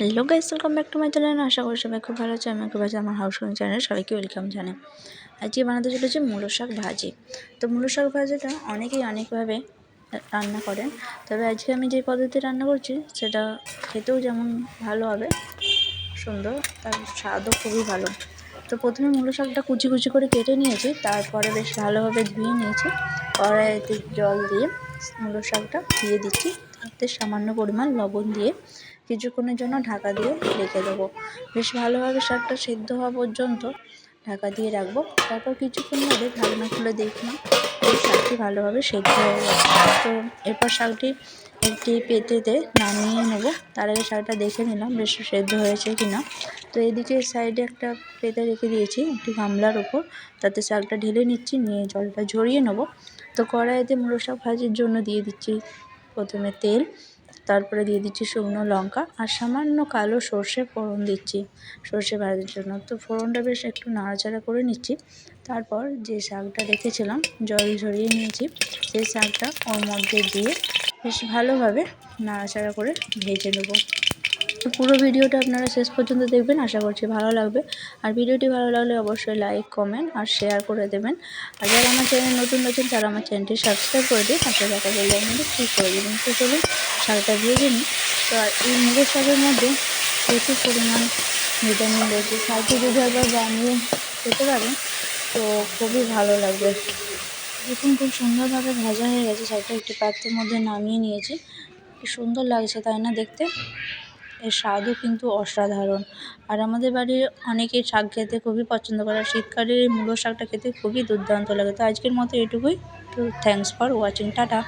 Hello guys welcome back to my channel আশা করি সবাই খুব ভালো আছে আমি খুব আছি, আমার হাউস কোন চ্যানেলে সবাইকে ওয়েলকাম জানাই। আজকে বানাতে চলেছি মূলো শাক ভাজি। তো মূলো শাক ভাজিটা অনেকেই অনেকভাবে রান্না করেন। তবে আজকে আমি যে পদ্ধতি রান্না করছি, সেটা খেতেও যেমন ভালো হবে, সুন্দর, তার স্বাদও খুবই ভালো। তো প্রথমে মূলো শাকটা কুচি কুচি করে কেটে নিয়েছি, তারপরে বেশ ভালোভাবে ধুয়ে নিয়েছি। কড়াইতে জল দিয়ে মূলো শাকটা দিয়ে দিচ্ছি। তাতে সামান্য পরিমাণ লবণ দিয়ে কিছুক্ষণের জন্য ঢাকা দিয়ে রেখে দেবো। বেশ ভালোভাবে শাকটা সেদ্ধ হওয়া পর্যন্ত ঢাকা দিয়ে রাখব। তারপর কিছুক্ষণ বাদে ঢাকনা খুলে দেখলাম শাকটি ভালোভাবে সেদ্ধ হয়ে গেছে। তো এরপর শাকটি একটি পেতেতে নামিয়ে নেব। তার আগে শাকটা দেখে নিলাম বেশ সেদ্ধ হয়েছে কি না। তো এদিকে সাইডে একটা পেতে রেখে দিয়েছি, একটি গামলার ওপর তাতে শাকটা ঢেলে নিচ্ছি, নিয়ে জলটা ঝরিয়ে নেব। তো কড়াইতে মুলো শাক ভাজির জন্য দিয়ে দিচ্ছি প্রথমে তেল, তারপরে দিয়ে দিচ্ছি শুকনো লঙ্কা আর সামান্য কালো সর্ষে ফোড়ন দিচ্ছি সর্ষে ভাজার জন্য। তো ফোড়নটা বেশ একটু নাড়াচাড়া করে নিচ্ছি। তারপর যে শাকটা রেখেছিলাম জল ঝরিয়ে নিয়েছি, সেই শাকটা ওর মধ্যে দিয়ে বেশ ভালোভাবে নাড়াচাড়া করে ভেজে নেব। পুরো ভিডিওটা আপনারা শেষ পর্যন্ত দেখবেন, আশা করছি ভালো লাগবে। আর ভিডিওটি ভালো লাগলে অবশ্যই লাইক, কমেন্ট আর শেয়ার করে দেবেন। আর যারা আমার চ্যানেল নতুন নতুন তারা আমার চ্যানেলটি সাবস্ক্রাইব করে দিন, পাশে দেখা বেল আইকনটি ঠিক করে দেবেন তো চলুন শাকটা দিয়ে দিন তো আর এই মুগের শাকের মধ্যে প্রচুর পরিমাণ ভিটামিন রয়েছে। শাকটি যদি একবার বানিয়ে খেতে পারেন, তো খুবই ভালো লাগবে। দেখুন, খুব সুন্দরভাবে ভাজা হয়ে গেছে। শাকটা একটি পাত্রের মধ্যে নামিয়ে নিয়েছি। কি সুন্দর লাগছে, তাই না দেখতে? এর স্বাদও কিন্তু অসাধারণ। আর আমাদের বাড়ির অনেকেই শাক খেতে খুবই পছন্দ করে। আর শীতকালে এই মূলো শাকটা খেতে খুবই দুর্দান্ত লাগে। তো আজকের মতো এটুকুই। তো থ্যাংকস ফর ওয়াচিং টাটা।